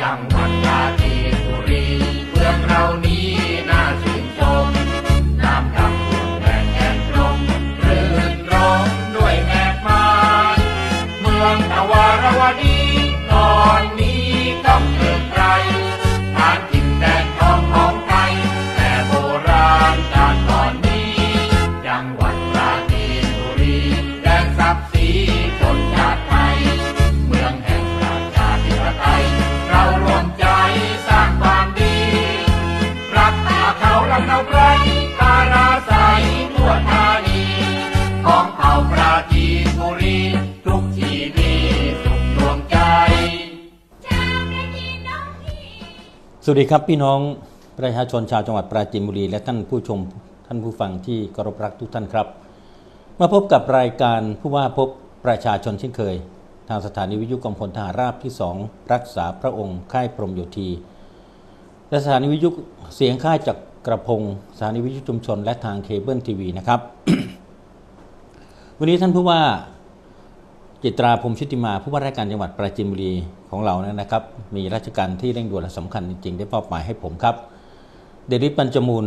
จังหวัดปราจีนบุรี วัสดีครับพี่น้องประชาชนชาวจังหวัดปราจีนบุรี และท่านผู้ชมท่านผู้ฟังที่เคารพรักทุกท่านครับ มาพบกับรายการผู้ว่าพบประชาชนเช่นเคย ทางสถานีวิทยุกองพลทหารราบที่ 2 รักษาพระองค์ค่ายพรมโยธีและสถานีวิทยุเสียงค่ายจากกระพงสถานีวิทยุชุมชน และทางเคเบิลทีวีนะครับ วันนี้ท่านผู้ว่า จิตราพรหมชุติมาผู้ว่าราชการจังหวัดปราจีนบุรีของเราเนี่ยนะครับ มีราชการที่เร่งด่วนและสำคัญจริงๆ ได้มอบหมายให้ผมครับ เดริปัญจมูล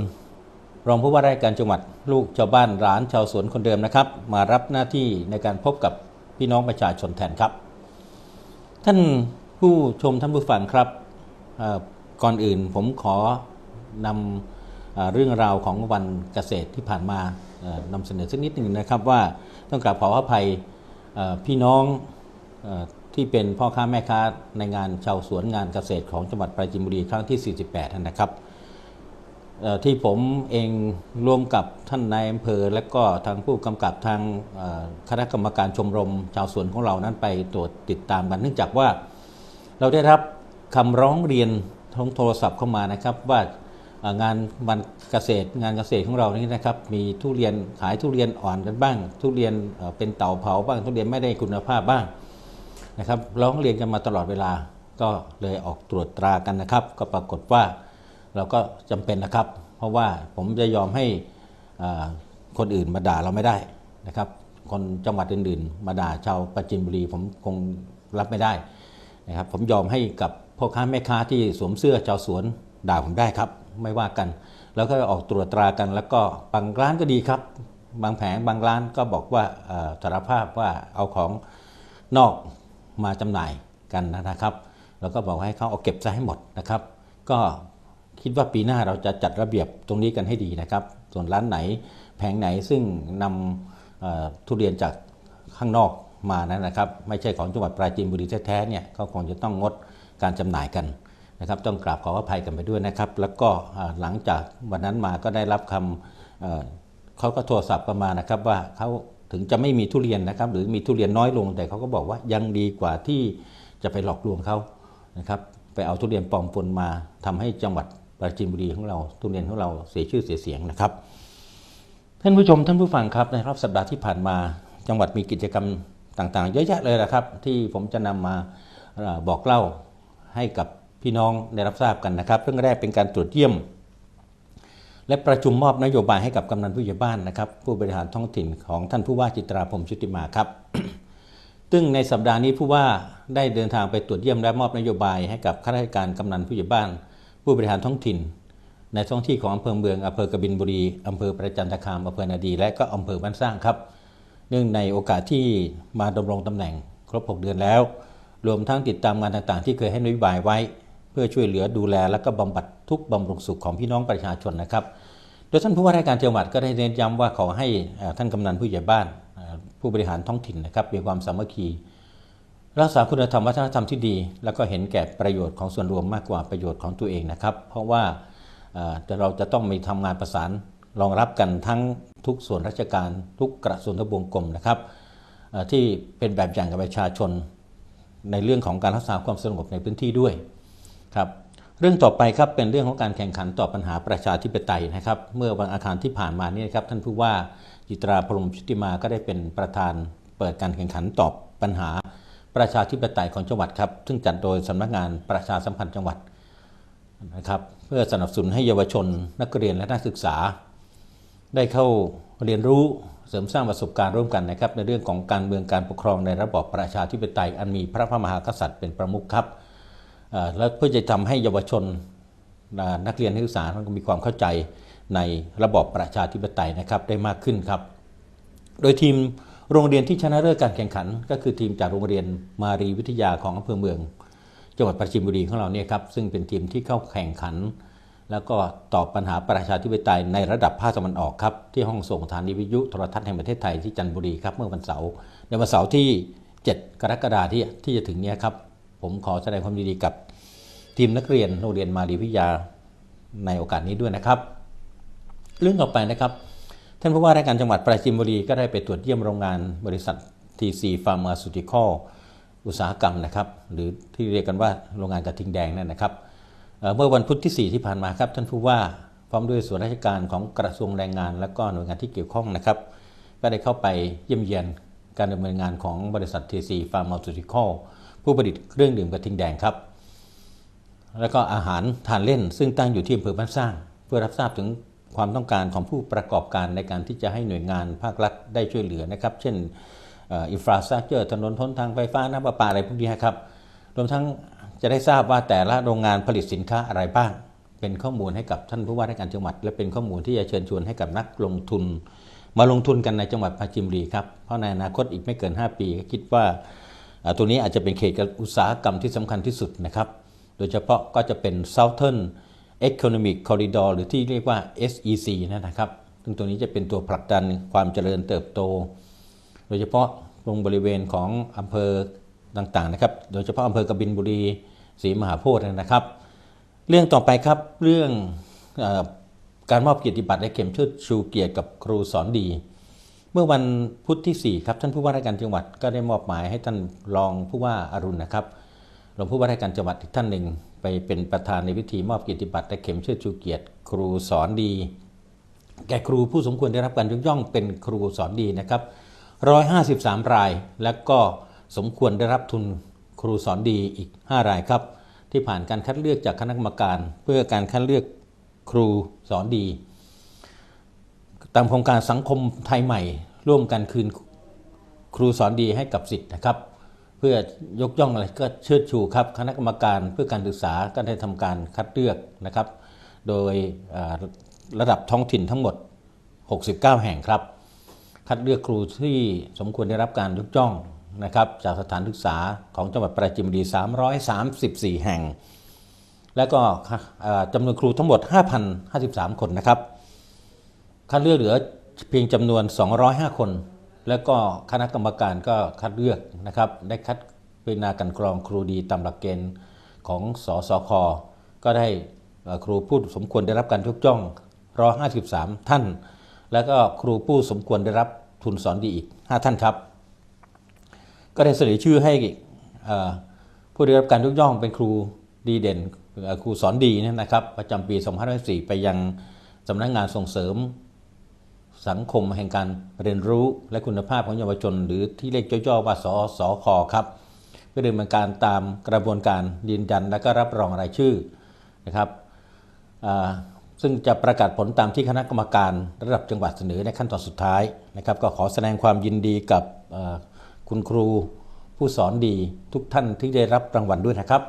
รองผู้ว่าราชการจังหวัดลูกชาวบ้านร้านชาวสวนคนเดิมนะครับ มารับหน้าที่ในการพบกับพี่น้องประชาชนแทนครับ ท่านผู้ชมท่านผู้ฟังครับก่อนอื่นผมขอนำเรื่องราวของวันเกษตรที่ผ่านมานำเสนอสักนิดหนึ่งนะครับว่าต้องกราบขออภัยเอ่ พี่น้องอที่เป็นพ่อค้าแม่ค้าในงานชาวสวนงานเกษตรของจังหวัดปราจีนบุรีครั้งที่ 48 นะครับที่ผมเองร่วมกับท่านนายอำเภอ และก็ทางผู้กำกับทางคณะกรรมการชมรมชาวสวนของเรานั้นไปตรวจติดตามกัน เนื่องจากว่าเราได้รับคำร้องเรียนทางโทรศัพท์เข้ามานะครับว่า งานวันเกษตรงานเกษตรของเรานี่นะครับ มีทุเรียนขายทุเรียนอ่อนกันบ้าง ทุเรียนเป็นเต่าเผาบ้างทุเรียนไม่ได้คุณภาพบ้างนะครับร้องเรียนกันมาตลอดเวลาก็เลยออกตรวจตรากันนะครับ ก็ปรากฏว่าเราก็จำเป็นนะครับ เพราะว่าผมจะยอมให้คนอื่นมาด่าเราไม่ได้นะครับ คนจังหวัดอื่นๆ มาด่าชาวปราจินบุรีผมคงรับไม่ได้นะครับ ผมยอมให้กับพ่อค้าแม่ค้าที่สวมเสื้อชาวสวนด่าผมได้ครับ ไม่ว่ากัน แล้วก็ออกตรวจตรากัน แล้วก็บางร้านก็ดีครับ บางแผงบางร้านก็บอกว่าสารภาพว่าเอาของนอกมาจำหน่ายกันนะครับ แล้วก็บอกให้เขาเอาเก็บซะให้หมดนะครับ ก็คิดว่าปีหน้าเราจะจัดระเบียบตรงนี้กันให้ดีนะครับ ส่วนร้านไหนแผงไหนซึ่งนำทุเรียนจากข้างนอกมานั้นนะครับ ไม่ใช่ของจังหวัดปราจีนบุรีแท้ๆเนี่ยก็คงจะต้องงดการจำหน่ายกัน นะครับต้องกราบขออภัยกันไปด้วยนะครับ แล้วก็หลังจากวันนั้นมาก็ได้รับคำเเขาก็โทรศัพท์กันมานะครับว่าเขาถึงจะไม่มีทุเรียนนะครับ หรือมีทุเรียนน้อยลงแต่เขาก็บอกว่ายังดีกว่าที่จะไปหลอกลวงเขานะครับไปเอาทุเรียนปลอมปนมาทำให้จังหวัดปราจีนบุรีของเราทุเรียนของเราเสียชื่อเสียเสียงนะครับ ท่านผู้ชมท่านผู้ฟังครับในรอบสัปดาห์ที่ผ่านมา จังหวัดมีกิจกรรมต่างๆ เยอะแยะเลยนะครับ ที่ผมจะนำมาบอกเล่าให้กับ พี่น้องได้รับทราบกันนะครับ เรื่องแรกเป็นการตรวจเยี่ยม และประชุมมอบนโยบายให้กับกำนันผู้ใหญ่บ้านนะครับ ผู้บริหารท้องถิ่นของท่านผู้ว่าจิตราพรมชุติมาครับซึ่งในสัปดาห์นี้ผู้ว่าได้เดินทางไปตรวจเยี่ยมและมอบนโยบายให้กับข้าราชการกำนันผู้ใหญ่บ้าน ผู้บริหารท้องถิ่น ในท้องที่ของอำเภอเมืองอำเภอกบินบุรีอำเภอประจันตคามอำเภอนาดี และก็อำเภอบ้านสร้างครับ เนื่องในโอกาสที่มาดำรงตำแหน่งครบ 6 เดือนแล้ว รวมทั้งติดตามงานต่างๆ ที่เคยให้นโยบายไว้ เพื่อช่วยเหลือดูแลและก็บำบัดทุกบำรุงสุขของพี่น้องประชาชนนะครับ โดยท่านผู้ว่าราชการจังหวัดก็ได้เน้นย้ำว่าขอให้ท่านกำนันผู้ใหญ่บ้าน ผู้บริหารท้องถิ่นนะครับมีความสามัคคี รักษาคุณธรรมวัฒนธรรมที่ดี แล้วก็เห็นแก่ประโยชน์ของส่วนรวมมากกว่าประโยชน์ของตัวเองนะครับ เพราะว่าเราจะต้องมีทำงานประสานรองรับกันทั้งทุกส่วนราชการ ทุกกระทรวงทบวงกรมนะครับที่เป็นแบบอย่างกับประชาชน ในเรื่องของการรักษาความสงบในพื้นที่ด้วย ครับเรื่องต่อไปครับเป็นเรื่องของการแข่งขันต่อบปัญหาประชาธิปไตยนะครับ เมื่อวันอาคารที่ผ่านมานี่นะครับท่านผู้ว่าจิตราพรมชุติมาก็ได้เป็นประธานเปิดการแข่งขันตอบปัญหาประชาธิปไตยของจังหวัดครับ ซึ่งจัดโดยสำนักงานประชาสัมพันธ์จังหวัดนะครับ เพื่อสนับสนุนให้เยาวชนนักเรียนและนักศึกษา ได้เข้าเรียนรู้เสริมสร้างประสบการณ์ร่วมกันนะครับ ในเรื่องของการเมืองการปกครองในระบอบประชาธิปไตยอันมีพระพมหากษัตริย์เป็นประมุขครับ และเพื่อจะทำให้เยาวชนนักเรียนนักศึกษาท่านก็มีความเข้าใจในระบอบประชาธิปไตยนะครับได้มากขึ้นครับ โดยทีมโรงเรียนที่ชนะเลิศการแข่งขัน ก็คือทีมจากโรงเรียนมารีวิทยาของอำเภอเมือง จังหวัดปราจีนบุรีของเราเนี่ยครับซึ่งเป็นทีมที่เข้าแข่งขัน แล้วก็ตอบปัญหาประชาธิปไตยในระดับภาคตะวันออกครับที่ห้องส่งสถานีวิทยุโทรทัศน์แห่งประเทศไทยที่จันทบุรีครับเมื่อวันเสาร์ในวันเสาร์ที่ 7 กรกฎาคมที่ที่จะถึงเนี้ครับ ผมขอแสดงความยินดีกับ ทีมนักเรียนโรงเรียนมารีวิทยาในโอกาสนี้ด้วยนะครับ เรื่องต่อไปนะครับ ท่านผู้ว่าราชการจังหวัดปราจีนบุรีก็ได้ไปตรวจเยี่ยมโรงงานบริษัท TC Pharmaceutical อุตสาหกรรมนะครับ หรือที่เรียกกันว่าโรงงานกระทิงแดงนั่นนะครับเมื่อวันพุธที่ 4 ที่ผ่านมาครับ ท่านผู้ว่าพร้อมด้วยส่วนราชการของกระทรวงแรงงาน และก็หน่วยงานที่เกี่ยวข้องนะครับ ก็ได้เข้าไปเยี่ยมเยียนการดำเนินงานของบริษัท TC Pharmaceutical ผู้ผลิตเครื่องดื่มกระทิงแดงครับ แล้วก็อาหารทานเล่น ซึ่งตั้งอยู่ที่อำเภอบ้านสร้าง เพื่อรับทราบถึงความต้องการของผู้ประกอบการในการที่จะให้หน่วยงานภาครัฐได้ช่วยเหลือนะครับ เช่นอินฟราสตรักเจอร์ถนนทนทางไฟฟ้าน้ำประปาอะไรพวกนี้ครับ รวมทั้งจะได้ทราบว่าแต่ละโรงงานผลิตสินค้าอะไรบ้าง เป็นข้อมูลให้กับท่านผู้ว่าราชการจังหวัด และเป็นข้อมูลที่จะเชิญชวนให้กับนักลงทุน มาลงทุนกันในจังหวัดปราจีนบุรีครับ เพราะในอนาคตอีกไม่เกิน 5 ปีก็คิดว่าอ่า ตัวนี้อาจจะเป็นเขตอุตสาหกรรมที่สำคัญที่สุดนะครับ โดยเฉพาะก็จะเป็น Southern Economic Corridor หรือที่เรียกว่า SEC นะครับ ซึ่งตัวนี้จะเป็นตัวผลักดันความเจริญเติบโต โดยเฉพาะตรงบริเวณของอำเภอต่างๆนะครับ โดยเฉพาะอำเภอกบินบุรีศรีมหาโพธิ์นะครับ เรื่องต่อไปครับเรื่องออการมอบเกียรติบัตรและเข็มเชิดชูเกียรติกับครูสอนดี เมื่อวันพุธที่4ครับท่านผู้ว่าราชการจังหวัดก็ได้มอบหมายให้ท่านรองผู้ว่าอรุณนะครับรองผู้ว่าราชการจังหวัดอีกท่านหนึ่งไปเป็นประธานในพิธีมอบเกียรติบัตรและเข็มเชิดชูเกียรติ ครูสอนดี แก่ครูผู้สมควรได้รับการยกย่องเป็นครูสอนดีนะครับ153 ราย และก็สมควรได้รับทุนครูสอนดีอีก 5 รายครับ ที่ผ่านการคัดเลือกจากคณะกรรมการ เพื่อการคัดเลือกครูสอนดี ตามโครงการสังคมไทยใหม่ ร่วมกันคืนครูสอนดีให้กับสิทธิ์นะครับ เพื่อยกย่องอะไรก็เชิดชูครับ คณะกรรมการเพื่อการศึกษาก็ได้ทำการคัดเลือกนะครับ โดยระดับท้องถิ่นทั้งหมด 69 แห่งครับ คัดเลือกครูที่สมควรได้รับการยกย่องนะครับจากสถานศึกษาของจังหวัดปราจีนบุรี 334 แห่ง และก็จำนวนครูทั้งหมด 5,053 คนนะครับ คัดเลือกเหลือเพียงจำนวน 205 คน แล้วก็คณะกรรมการก็คัดเลือกนะครับ ได้คัดเป็นนากันกรองครูดีตามหลักเกณฑ์ของสสคก็ได้ครูผู้สมควรได้รับการยกย่อง 153 ท่าน แล้วก็ครูผู้สมควรได้รับทุนสอนดีอีก 5 ท่านครับ ก็ได้เสนอชื่อให้ผู้ได้รับการยกย่องเป็นครูดีเด่นครูสอนดีนะครับ ประจำปี 2504ไปยังสำนักงานส่งเสริม สังคมแห่งการเรียนรู้และคุณภาพของเยาวชน หรือที่เรียกย่อๆว่าสสคครับเพื่อดำเนินการตามกระบวนการยืนยันและก็รับรองรายชื่อนะครับซึ่งจะประกาศผลตามที่คณะกรรมการระดับจังหวัดเสนอในขั้นตอนสุดท้ายนะครับ ก็ขอแสดงความยินดีกับคุณครูผู้สอนดีทุกท่านที่ได้รับรางวัลด้วยนะครับ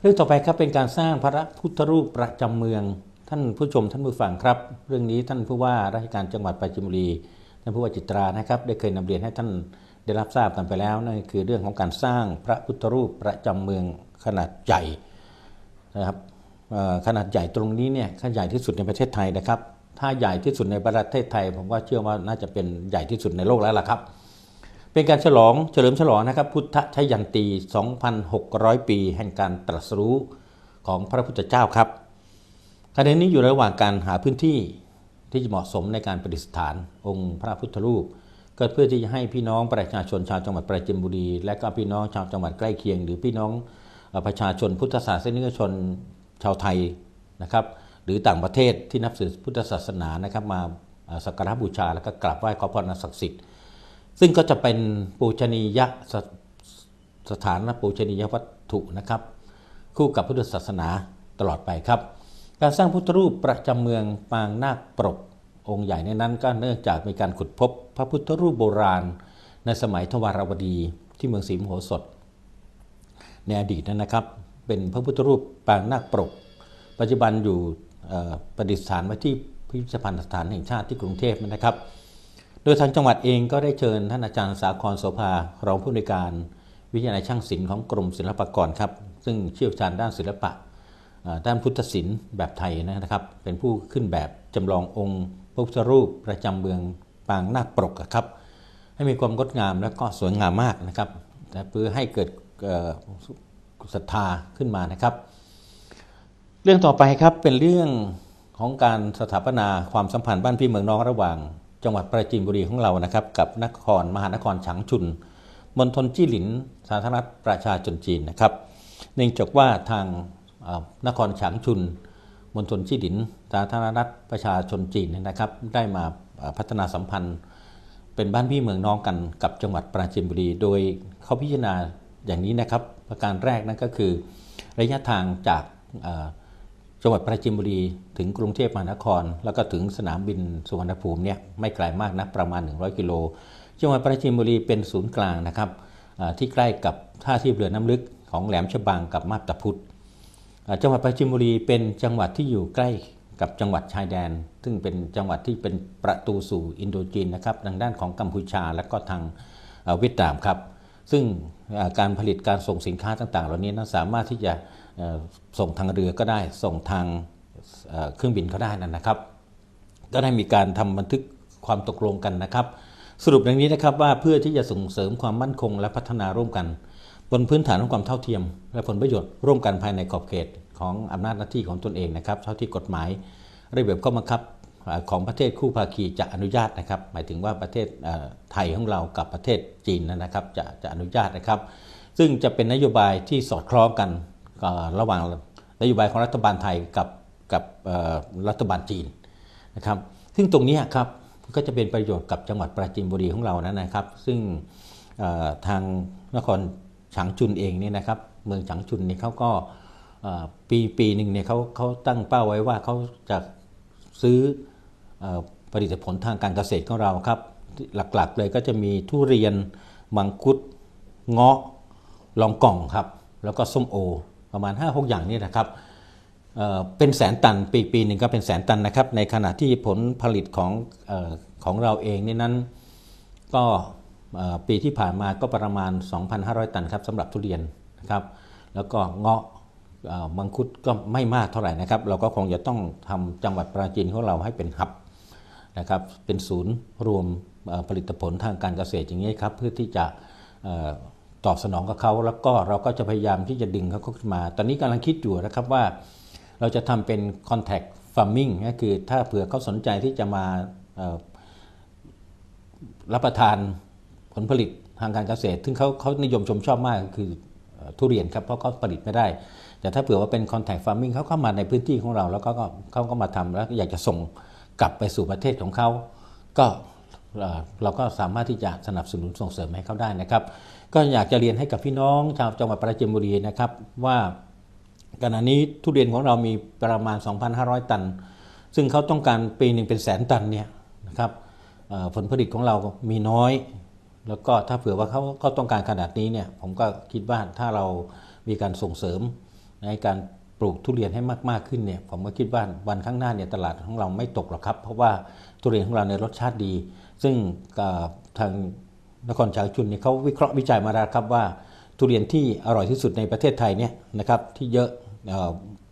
เรื่องต่อไปครับเป็นการสร้างพระพุทธรูปประจำเมือง ท่านผู้ชมท่านผู้ฟังครับ เรื่องนี้ท่านผู้ว่าราชการจังหวัดปราจีนบุรีท่านผู้ว่าจิตรานะครับ ได้เคยนำเรียนให้ท่านได้รับทราบกันไปแล้วนั่นคือเรื่องของการสร้างพระพุทธรูปประจำเมืองขนาดใหญ่นะครับขนาดใหญ่ตรงนี้เนี่ยขนาดใหญ่ที่สุดในประเทศไทยนะครับ ถ้าใหญ่ที่สุดในประเทศไทย ผมว่าเชื่อว่าน่าจะเป็นใหญ่ที่สุดในโลกแล้วล่ะครับ เป็นการฉลองเฉลิมฉลองนะครับ พุทธชยันตี 2,600 ปี แห่งการตรัสรู้ของพระพุทธเจ้าครับ ขณะนี้อยู่ระหว่างการหาพื้นที่ที่จะเหมาะสมในการประดิษฐานองค์พระพุทธรูปก็เพื่อที่จะให้พี่น้องประชาชนชาวจังหวัดปราจีนบุรี และก็พี่น้องชาวจังหวัดใกล้เคียง หรือพี่น้องประชาชนพุทธศาสนิกชนชาวไทยนะครับ หรือต่างประเทศที่นับถือพุทธศาสนานะครับ มาสักการะบูชาแล้วก็กราบไหว้ขอพรนศักดิ์สิทธิ์ ซึ่งก็จะเป็นปูชนียสสถานและปูชนียวัตถุนะครับ คู่กับพุทธศาสนาตลอดไปครับ การสร้างพุทธรูปประจำเมืองปางนาคปรกองค์ใหญ่ในนั้นก็เนื่องจากมีการขุดพบพระพุทธรูปโบราณ ในสมัยทวารวดีที่เมืองศรีมโหสถ ในอดีตนั้นนะครับ เป็นพระพุทธรูปปางนาคปรก ปัจจุบันอยู่ประดิษฐานไว้ที่พิพิธภัณฑ์สถานแห่งชาติที่กรุงเทพนะครับ โดยทางจังหวัดเองก็ได้เชิญท่านอาจารย์สาครโสภารองผู้ในวยการ วิทยาลัยช่างศิลป์ของกรมศิลปากรครับ ซึ่งเชี่ยวชาญด้านศิลปะ ด้านพุทธศิลป์แบบไทยนะครับ เป็นผู้ขึ้นแบบจำลององค์พระพุทธรูปประจำเมืองปางนาคปรกครับ ให้มีความงดงามและก็สวยงามมากนะครับเพื่อให้เกิดศรัทธาขึ้นมานะครับ เรื่องต่อไปครับเป็นเรื่องของการสถาปนาความสัมพันธ์บ้านพี่เมืองน้องระหว่าง จังหวัดปราจีนบุรีของเรานะครับ กับนครมหานครฉางชุนมณฑลจี้หลินสาธารณรัฐประชาชนจีนนะครับ เนื่องจากว่าทาง นครฉางชุนมณฑลจี้หลินสาธารณรัฐประชาชนจีนนะครับ ได้มาพัฒนาสัมพันธ์ เป็นบ้านพี่เมืองน้องกันกับจังหวัดปราจีนบุรี โดยเขาพิจารณาอย่างนี้นะครับ ประการแรกนั่นก็คือ ระยะทางจากจังหวัดปราจีนบุรี ถึงกรุงเทพมหานคร แล้วก็ถึงสนามบินสุวรรณภูมิเนี่ยไม่ไกลมากนะประมาณ 100 กิโลจังหวัดปราจีนบุรีเป็นศูนย์กลางนะครับที่ใกล้กับท่าเทียบเรือน้ำลึกของแหลมฉบังกับมาบตาพุธ จังหวัดปราจีนบุรีเป็นจังหวัดที่อยู่ใกล้กับจังหวัดชายแดน ซึ่งเป็นจังหวัดที่เป็นประตูสู่อินโดจีนนะครับทางด้านของกัมพูชาและก็ทางเวียดนามครับ ซึ่งการผลิตการส่งสินค้าต่าง ๆ เหล่านี้นั้นสามารถที่จะส่งทางเรือก็ได้ส่งทางเครื่องบินก็ได้นั่นนะครับ ก็ได้มีการทำบันทึกความตกลงกันนะครับ สรุปอย่างนี้นะครับว่าเพื่อที่จะส่งเสริมความมั่นคงและพัฒนาร่วมกัน บนพื้นฐานของความเท่าเทียม และผลประโยชน์ร่วมกันภายในขอบเขตของอำนาจหน้าที่ของตนเองนะครับ เท่าที่กฎหมายระเบียบข้อบังคับของประเทศคู่ภาคีจะอนุญาตนะครับ หมายถึงว่าประเทศไทยของเรากับประเทศจีนนะครับ จะจะอนุญาตนะครับ ซึ่งจะเป็นนโยบายที่สอดคล้องกันระหว่างนโยบายของรัฐบาลไทยกับกับรัฐบาลจีนนะครับ ซึ่งตรงนี้ครับก็จะเป็นประโยชน์กับจังหวัดปราจีนบุรีของเรานะนะครับ ซึ่งทางนคร ฉางจุนเองเนี่ยนะครับเมืองฉางจุนเนี่ยเขาก็ปีปีหนึ่งเนี่ยเขาเขาตั้งเป้าไว้ว่าเขาจะซื้ออผลิตผลทางการเกษตรของเราครับ หลักๆเลยก็จะมีทุเรียนมังคุดเงาะลองกล่องครับ แล้วก็ส้มโอ ประมาณ 5-6 อย่างนี่นะครับเป็นแสนตันปีปีหนึ่งก็เป็นแสนตันนะครับ ในขณะที่ผลผลิตของอของเราเองนี่นั้นก็ ปีที่ผ่านมาก็ประมาณ 2,500 ตันครับสำหรับทุเรียนนะครับแล้วก็เงาะมังคุดก็ไม่มากเท่าไหร่นะครับ เราก็คงจะต้องทำจังหวัดปราจีนของเราให้เป็นหับนะครับเป็นศูนย์รวมผลิตผลทางการเกษตรอย่างนี้ครับเพื่อที่จะตอบสนองกับเขาแล้วก็เราก็จะพยายามที่จะดึงเขาขึ้นมา ตอนนี้กำลังคิดอยู่นะครับว่าเราจะทำเป็น contact farming ก็คือถ้าเผื่อเขาสนใจที่จะมารับประทาน ผลผลิตทางการเกษตร ซึ่งเขาเขานิยมชมชอบมากคือทุเรียนครับเพราะเขาผลิตไม่ได้ แต่ถ้าเผื่อว่าเป็น contact farming เขาเข้ามาในพื้นที่ของเรา แล้วก็ก็เขาก็มาทำแล้วอยากจะส่งกลับไปสู่ประเทศของเขาก็เราก็สามารถที่จะสนับสนุนส่งเสริมให้เขาได้นะครับ ก็อยากจะเรียนให้กับพี่น้องชาวจังหวัดปราจีนบุรีนะครับว่าขณะนี้ทุเรียนของเรามีประมาณ 2,500 ตัน ซึ่งเขาต้องการปีหนึ่งเป็นแสนตันเนี่ยนะครับผลผลิตของเรามีน้อย แล้วก็ถ้าเผื่อว่าเขาเขาต้องการขนาดนี้เนี่ยผมก็คิดว่าถ้าเรามีการส่งเสริมในการปลูกทุเรียนให้มากๆขึ้นเนี่ยผมก็คิดว่าวันข้างหน้าเนี่ยตลาดของเราไม่ตกหรอกครับ เพราะว่าทุเรียนของเราในรสชาติดี ซึ่งทางนครชางชุนเนี่ยเขาวิเคราะห์วิจัยมาแล้วครับว่า ทุเรียนที่อร่อยที่สุดในประเทศไทยเนี่ยนะครับที่เยอะเอ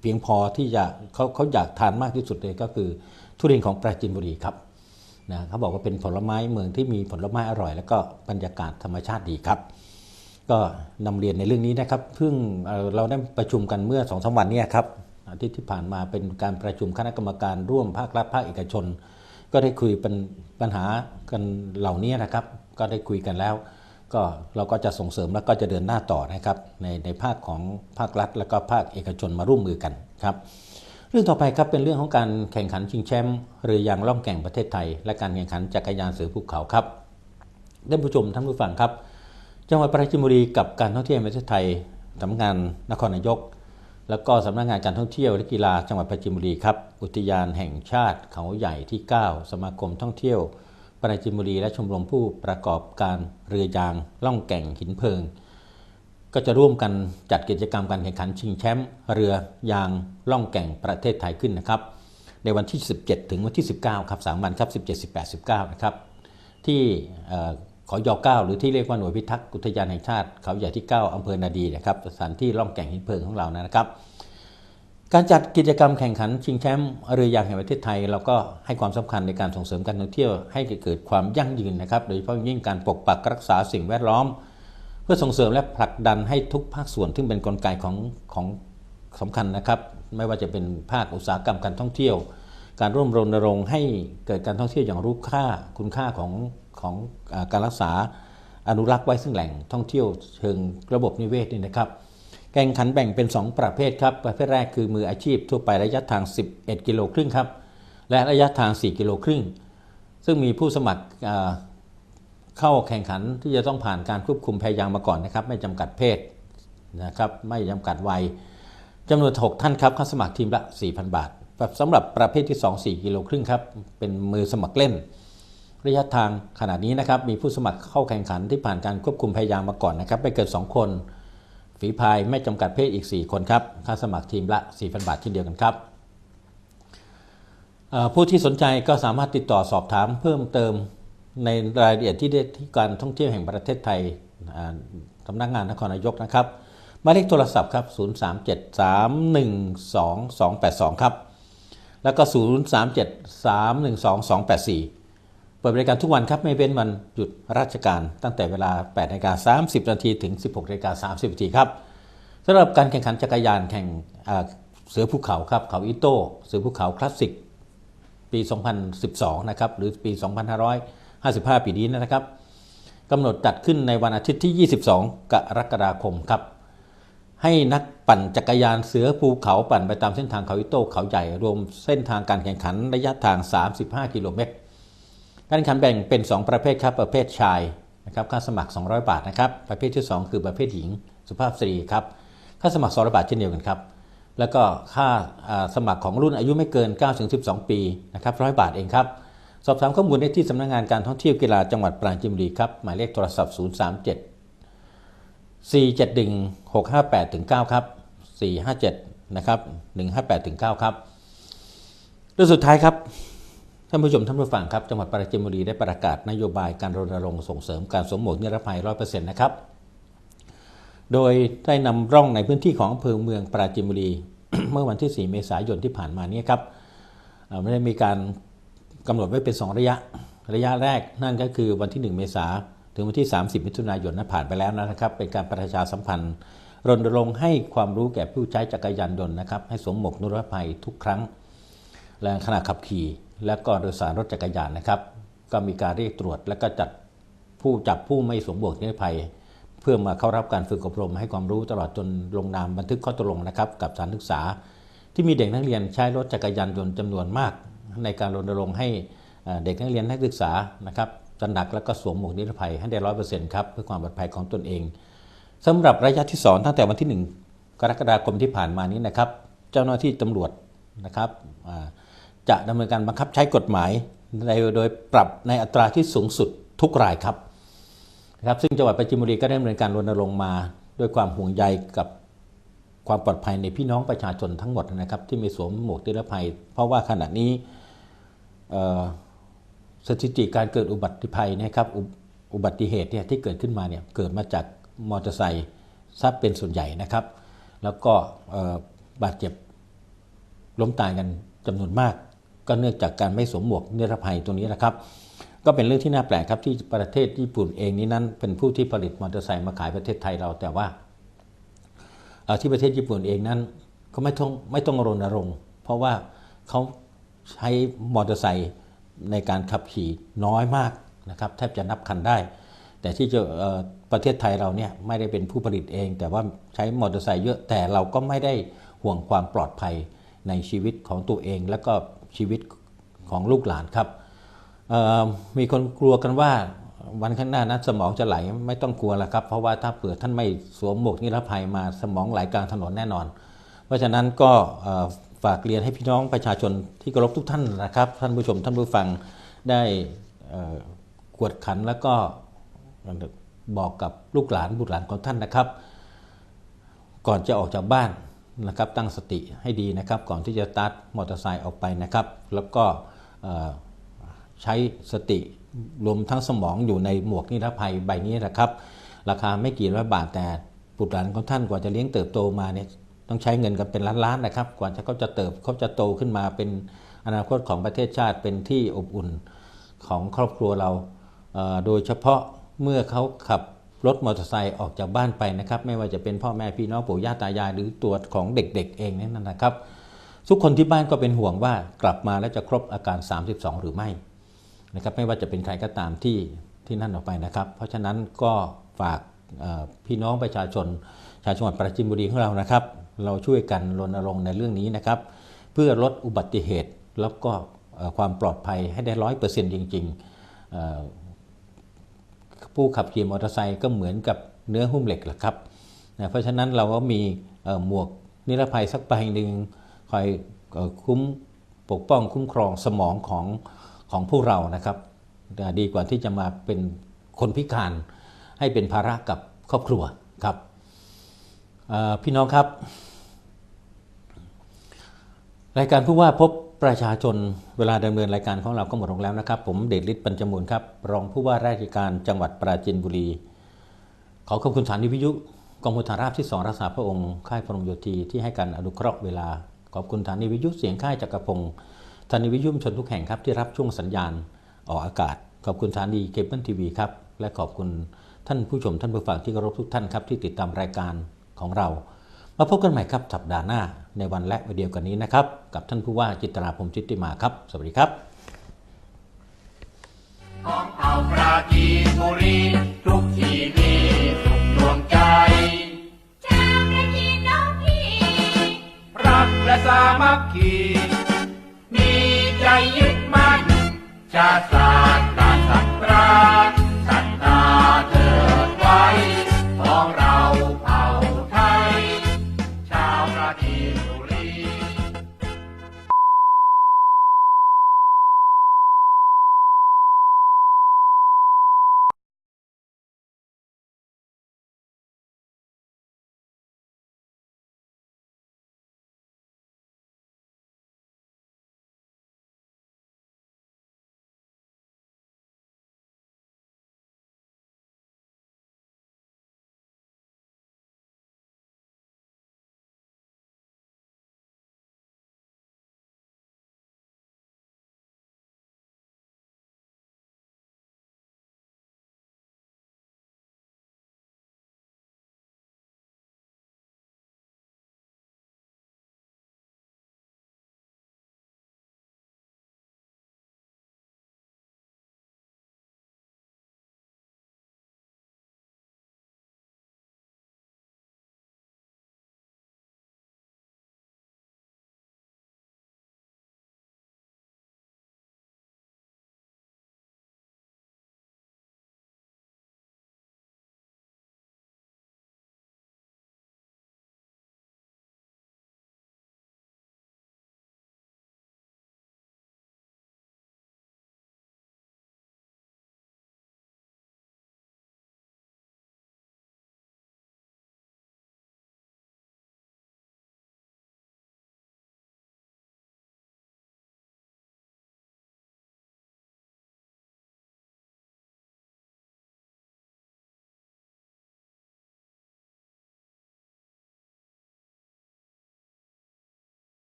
เพียงพอที่จะเขาเขาอยากทานมากที่สุดเลยก็คือ ทุเรียนของปราจีนบุรีครับ นะเขาบอกว่าเป็นผลไม้เมืองที่มีผลไม้อร่อย แล้วก็บรรยากาศธรรมชาติดีครับ ก็นำเรียนในเรื่องนี้นะครับเพิ่งเราได้ประชุมกันเมื่อสองสามวันนี้ครับอาทิตย์ที่ผ่านมาเป็นการประชุมคณะกรรมการร่วมภาครัฐภาคเอกชน ก็ได้คุยเป็นปัญหากันเหล่านี้นะครับ ก็ได้คุยกันแล้ว ก็เราก็จะส่งเสริมแล้วก็จะเดินหน้าต่อนะครับในในภาคของภาครัฐ และก็ภาคเอกชนมาร่วมมือกันครับ เรื่องต่อไปครับเป็นเรื่องของการแข่งขันชิงแชมป์เรือยางล่องแก่งประเทศไทย และการแข่งขันจักรยานเสือภูเขาครับท่านผู้ชมท่านผู้ฟังครับ จังหวัดปราจีนบุรีกับการท่องเที่ยวแห่งประเทศไทยสำนักงานนครนายก แล้วก็สำนักงานการท่องเที่ยวและกีฬาจังหวัดปราจีนบุรีครับอุทยานแห่งชาติเขาใหญ่ที่ 9 สมาคมท่องเที่ยวปราจีนบุรีและชมรมผู้ประกอบการเรือยางล่องแก่งหินเพลิง ก็จะร่วมกันจัดกิจกรรมการแข่งขันชิงแชมป์เรือยางล่องแก่งประเทศไทยขึ้นนะครับ ในวันที่ 17 ถึงวันที่ 19 ครับ3วันครับ 17 18 19 นะครับ ที่เอ่อขอยอ9หรือที่เรียกว่าหน่วยพิทักษ์อุทยานแห่งชาติเขาใหญ่ที่ 9อำเภอนาดีนะครับสถานที่ล่องแก่งหินเพลิงของเรานะครับ การจัดกิจกรรมแข่งขันชิงแชมป์เรือยางแห่งประเทศไทย เราก็ให้ความสำคัญในการส่งเสริมการท่องเที่ยวให้เกิดความยั่งยืนนะครับ โดยเฉพาะยิ่งการปกปักรักษาสิ่งแวดล้อม พื่อส่งเสริมและผลักดันให้ทุกภาคส่วนซึ่งเป็นกลไกของของสำคัญนะครับ ไม่ว่าจะเป็นภาคอุตสาหกรรมการท่องเที่ยว การร่วมรณรงค์ให้เกิดการท่องเที่ยวอย่างรู้ค่าคุณค่าของของอการรักษาอนุรักษ์ไว้ซึ่งแหล่งท่องเที่ยวเชิงระบบนิเวศนี่นะครับแข่งขันแบ่งเป็น 2 ประเภทครับ ประเภทแรกคือมืออาชีพทั่วไประยะทาง 11 กิโลครึ่งครับ และระยะทาง 4 กิโลครึ่ง ซึ่งมีผู้สมัคร เข้าแข่งขันที่จะต้องผ่านการควบคุมพยายางมาก่อนนะครับ ไม่จำกัดเพศนะครับไม่จำกัดวัยจำนวน 6 ท่านครับเข้าสมัครทีมละ 4,000 บาทสำหรับประเภทที่ 2 4 กิโลครึ่งครับ เป็นมือสมัครเล่น ระยะทางขนาดนี้นะครับ มีผู้สมัครเข้าแข่งขันที่ผ่านการควบคุมพยายางมาก่อนนะครับไม่เกิน 2 คน ฝีพายไม่จำกัดเพศอีก 4 คนครับค่าสมัครทีมละ 4,000 บาทเช่นเดียวกันครับ ผู้ที่สนใจก็สามารถติดต่อสอบถามเพิ่มเติม ในรายละเอียดที่ที่การท่องเที่ยวแห่งประเทศไทยสำนักงานนครนายกนะครับหมายเลขโทรศัพท์ครับ 0373122282 ครับ แล้วก็ 0373122284 เปิดบริการทุกวันครับ ไม่เป็นวันหยุดราชการตั้งแต่เวลา8นาฬิกา30นาทีถึง 16นาฬิกา30นาทีครับสำหรับการแข่งขันจักรยานแข่งเสือภูเขาครับเขาอิโต้เสือภูเขาคลาสสิกปี 2012 นะครับ หรือปี 55 ปีนี้นะครับกำหนดจัดขึ้นในวันอาทิตย์ที่ 22 กรกฎาคมครับ ให้นักปั่นจักรยานเสือภูเขาปั่นไปตามเส้นทางเขาอิโต้เขาใหญ่ รวมเส้นทางการแข่งขันระยะทาง 35 กิโลเมตร การแข่งขันแบ่งเป็น 2 ประเภทครับ ประเภทชายนะครับ ค่าสมัคร 200 บาทนะครับ ประเภทที่ 2 คือประเภทหญิง สุภาพสตรีครับ ค่าสมัคร 200 บาทเช่นเดียวกันครับ แล้วก็ค่าอ่าสมัครของรุ่นอายุไม่เกิน 9-12 ปีนะครับ100 บาทเองครับ สอบถามข้อมูลได้ที่สำนักงานการท่องเที่ยวกีฬาจังหวัดปราจีนบุรีครับหมายเลขโทรศัพท์ 037 471 658ถึง9ครับ 457 นะครับ 158ถึง9ครับเรื่องสุดท้ายครับ ท่านผู้ชมท่านผู้ฟังครับ จังหวัดปราจีนบุรีได้ประกาศนโยบายการรณรงค์ส่งเสริมการสวมหมวกนิรภัย 100%นะครับ โดยได้นำร่องในพื้นที่ของอำเภอเมืองปราจีนบุรี เมื่อวันที่ 4 เมษายนที่ผ่านมานี้ครับไม่ได้มีการ กำหนดไว้เป็น 2 ระยะ ระยะแรกนั่นก็คือวันที่ 1 เมษาถึงวันที่ 30 มิถุนายนนั้นผ่านไปแล้วนะครับ เป็นการประชาสัมพันธ์รณรงค์ให้ความรู้แก่ผู้ใช้จักรยานยนต์นะครับให้สวมหมวกนิรภัยทุกครั้ง และขณะขับขี่ และก็โดยสารรถจักรยานนะครับ ก็มีการเรียกตรวจ และก็จัดผู้จับผู้ไม่สวมหมวกนิรภัย เพื่อมาเข้ารับการฝึกอบรมให้ความรู้ตลอดจนลงนามบันทึกข้อตกลงนะครับ กับสถานศึกษา ที่มีเด็กนักเรียนใช้รถจักรยานยนต์จำนวนมาก ในการรณรงค์ให้เด็กนักเรียนนักศึกษานะครับตระหนักและก็สวมหมวกนิรภัยให้ได้ร้อยเปอร์เซ็นต์ครับเพื่อความปลอดภัยของตนเองสำหรับระยะที่2ตั้งแต่วันที่ 1 กรกฎาคมที่ผ่านมานี้นะครับ เจ้าหน้าที่ตำรวจนะครับจะดำเนินการบังคับใช้กฎหมายในโดยปรับในอัตราที่สูงสุดทุกรายครับนะครับซึ่งจังหวัดปราจีนบุรีก็ได้ดำเนินการรณรงค์มา ด้วยความห่วงใยกับความปลอดภัยในพี่น้องประชาชนทั้งหมดนะครับ ที่มีสวมหมวกนิรภัย เพราะว่าขณะนี้ สถิติการเกิดอุบัติภัยนะครับอุอุบัติเหตุเนี่ยที่เกิดขึ้นมาเนี่ยเกิดมาจากมอเตอร์ไซค์ซะเป็นส่วนใหญ่นะครับ แล้วก็บาดเจ็บล้มตายกันจำนวนมาก ก็เนื่องจากการไม่สวมหมวกนิรภัยตรงนี้นะครับ ก็เป็นเรื่องที่น่าแปลกครับที่ประเทศญี่ปุ่นเองนี้นั้น เป็นผู้ที่ผลิตมอเตอร์ไซค์มาขายประเทศไทยเราแต่ว่าที่ประเทศญี่ปุ่นเองนั้นก็ไม่ต้องไม่ต้องรณรงค์เพราะว่าเขา ใช้มอเตอร์ไซค์ในการขับขี่น้อยมากนะครับแทบจะนับคันได้ แต่ที่จะประเทศไทยเราเนี่ยไม่ได้เป็นผู้ผลิตเอง แต่ว่าใช้มอเตอร์ไซค์เยอะแต่เราก็ไม่ได้ห่วงความปลอดภัยในชีวิตของตัวเอง และก็ชีวิตของลูกหลานครับมีคนกลัวกันว่าวันข้างหน้านั้นสมองจะไหลไม่ต้องกลัวแล้วครับ เพราะว่าถ้าเผื่อท่านไม่สวมหมวกนิรภัยมาสมองไหลกลางถนนแน่นอน เพราะฉะนั้นก็ ฝากเรียนให้พี่น้องประชาชนที่เคารพทุกท่านนะครับ ท่านผู้ชมท่านผู้ฟังได้กวดขันแล้วก็บอกกับลูกหลานบุตรหลานของท่านนะครับ ก่อนจะออกจากบ้านนะครับ ตั้งสติให้ดีนะครับ ก่อนที่จะตาร์ทมอเตอร์ไซค์ออกไปนะครับ แล้วก็ใช้สติรวมทั้งสมองอยู่ในหมวกนิรภัยใบนี้นะครับ ราคาไม่กี่ร้อยบาทแต่บุตรหลานของท่านกว่าจะเลี้ยงเติบโตมาเนี่ย ต้องใช้เงินกันเป็นล้านๆนะครับ กว่าจะเขาจะเติบเขาจะโตขึ้นมาเป็นอนาคตของประเทศชาติเป็นที่อบอุ่นของครอบครัวเราโดยเฉพาะเมื่อเขาขับรถมอเตอร์ไซค์ออกจากบ้านไปนะครับ ไม่ว่าจะเป็นพ่อแม่พี่น้องปู่ย่าตายายหรือตัวของเด็กๆ เองนั่นนะครับ ทุกคนที่บ้านก็เป็นห่วงว่ากลับมาแล้วจะครบอาการ 32 หรือไม่นะครับ ไม่ว่าจะเป็นใครก็ตามที่ที่นั่นออกไปนะครับ เพราะฉะนั้นก็ฝากพี่น้องประชาชนชาวจังหวัดปราจีนบุรีของเรานะครับ เราช่วยกันรณรงค์ในเรื่องนี้นะครับ เพื่อลดอุบัติเหตุแล้วก็ความปลอดภัยให้ได้ร้อยเปอร์เซ็นต์จริงๆ ผู้ขับขี่มอเตอร์ไซค์ก็เหมือนกับเนื้อหุ้มเหล็กแหละครับนะเพราะฉะนั้นเราก็มีหมวกนิรภัยสักใบหนึ่งคอยคุ้มปกป้องคุ้มครองสมองของของพวกเรานะครับ ดีกว่าที่จะมาเป็นคนพิการให้เป็นภาระกับครอบครัวครับพี่น้องครับ รายการผู้ว่าพบประชาชนเวลาดำเนินรายการของเราก็หมดลงแล้วนะครับ ผมเดชฤทธิ์ปัญจมูลครับ รองผู้ว่าราชการจังหวัดปราจีนบุรี ขอขอบคุณสถานีวิทยุกองพลฐานราบที่สองรักษาพระองค์ค่ายพรมโยธีที่ให้การอนุเคราะห์เวลา ขอบคุณสถานีวิทยุเสียงค่ายจักรพงศ์สถานีวิทยุชนทุกแห่งครับที่รับช่วงสัญญาณออกอากาศ ขอบคุณสถานีเคเบิลทีวีครับและขอบคุณท่านผู้ชมท่านผู้ฟังที่เคารพทุกท่านครับที่ติดตามรายการของเรา มาพบกันใหม่ครับสัปดาห์หน้าในวันและวันเดียวกันนี้นะครับ กับท่านผู้ว่าจิตราพรหมจิตติมาครับ สวัสดีครับของเอาปราจีนบุรีทุกที่มีสุขดวงใจชาวประจีนน้องพี่รักและสามัคคีมีใจยึดมั่นชาติศาสตร์